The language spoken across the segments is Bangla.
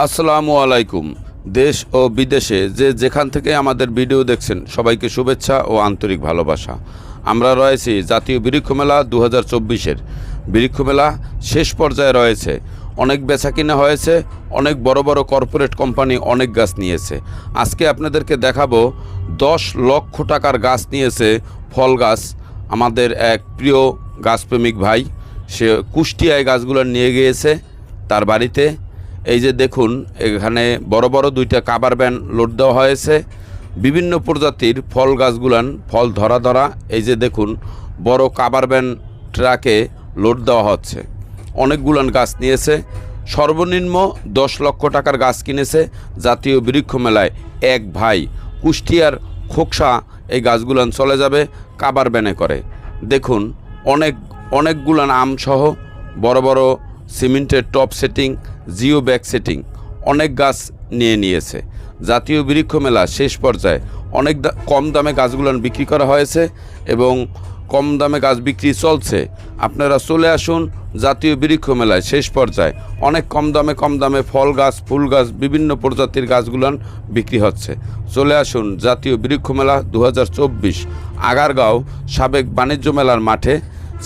আসসালামু আলাইকুম। দেশ ও বিদেশে যে যেখান থেকে আমাদের ভিডিও দেখছেন, সবাইকে শুভেচ্ছা ও আন্তরিক ভালোবাসা। আমরা রয়েছি জাতীয় বৃক্ষ মেলা দু হাজার চব্বিশের। বৃক্ষ মেলা শেষ পর্যায়ে রয়েছে। অনেক বেচা কিনা হয়েছে, অনেক বড় বড় কর্পোরেট কোম্পানি অনেক গাছ নিয়েছে। আজকে আপনাদেরকে দেখাবো, দশ লক্ষ টাকার গাছ নিয়েছে ফল গাছ। আমাদের এক প্রিয় গাছপ্রেমিক ভাই, সে কুষ্টিয়ায় গাছগুলো নিয়ে গিয়েছে তার বাড়িতে। এই যে দেখুন, এখানে বড় বড় দুইটা কাবার ব্যান লোড দেওয়া হয়েছে। বিভিন্ন প্রজাতির ফল গাছগুলান ফল ধরা ধরা, এই যে দেখুন, বড় কাবার ব্যান ট্রাকে লোড দেওয়া হচ্ছে। অনেকগুলান গাছ নিয়েছে। সর্বনিম্ন দশ লক্ষ টাকার গাছ কিনেছে জাতীয় বৃক্ষ মেলায় এক ভাই। কুষ্টিয়ার খোকসা এই গাছগুলান চলে যাবে কাবার ব্যানে করে। দেখুন, অনেক, অনেকগুলান আমসহ বড় বড় সিমেন্টের টপ সেটিং জিও ব্যাক সেটিং, অনেক গাছ নিয়ে নিয়েছে। জাতীয় বৃক্ষ মেলা শেষ পর্যায়ে অনেক কম দামে গাছগুলো বিক্রি করা হয়েছে এবং কম দামে গাছ বিক্রি চলছে। আপনারা চলে আসুন জাতীয় বৃক্ষ মেলায় শেষ পর্যায়ে। অনেক কম দামে কম দামে ফল গাছ, ফুল গাছ, বিভিন্ন প্রজাতির গাছগুলান বিক্রি হচ্ছে। চলে আসুন জাতীয় বৃক্ষ মেলা দু হাজার চব্বিশ আগারগাঁও সাবেক বাণিজ্য মেলার মাঠে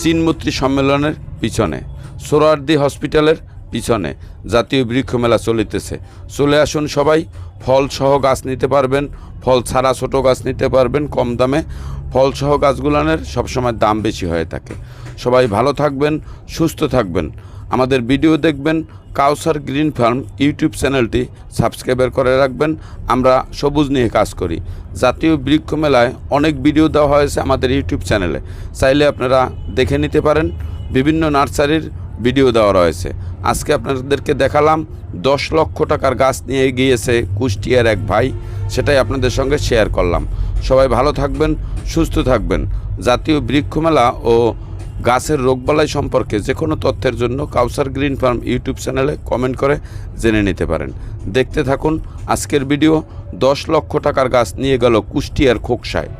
চীনমূর্তি সম্মেলনের পিছনে। সোরারদি হসপিটালের পিছনে। জাতীয় বৃক্ষ মেলা চলিতেছে। চলে আসুন সবাই ফল সহ গাছ নিতে পারবেন, ফল ছাড়া ছোট গাছ নিতে পারবেন কম দামে। ফল সহ গাছগুলানের সবসময় দাম বেশি হয়ে থাকে। সবাই ভালো থাকবেন, সুস্থ থাকবেন। আমাদের ভিডিও দেখবেন, কাউসার গ্রিন ফার্ম ইউটিউব চ্যানেলটি সাবস্ক্রাইবার করে রাখবেন। আমরা সবুজ নিয়ে কাজ করি। জাতীয় বৃক্ষ মেলায় অনেক ভিডিও দেওয়া হয়েছে আমাদের ইউটিউব চ্যানেলে। চাইলে আপনারা দেখে নিতে পারেন। বিভিন্ন নার্সারির ভিডিও দেওয়া রয়েছে। আজকে আপনাদেরকে দেখালাম, দশ লক্ষ টাকার গাছ নিয়ে গিয়েছে কুষ্টিয়ার এক ভাই, সেটাই আপনাদের সঙ্গে শেয়ার করলাম। সবাই ভালো থাকবেন, সুস্থ থাকবেন। জাতীয় বৃক্ষমেলা ও গাছের রোগবালাই সম্পর্কে যে কোনো তথ্যের জন্য কাউসার গ্রিন ফার্ম ইউটিউব চ্যানেলে কমেন্ট করে জেনে নিতে পারেন। দেখতে থাকুন আজকের ভিডিও, দশ লক্ষ টাকার গাছ নিয়ে গেল কুষ্টিয়ার খোকসায়।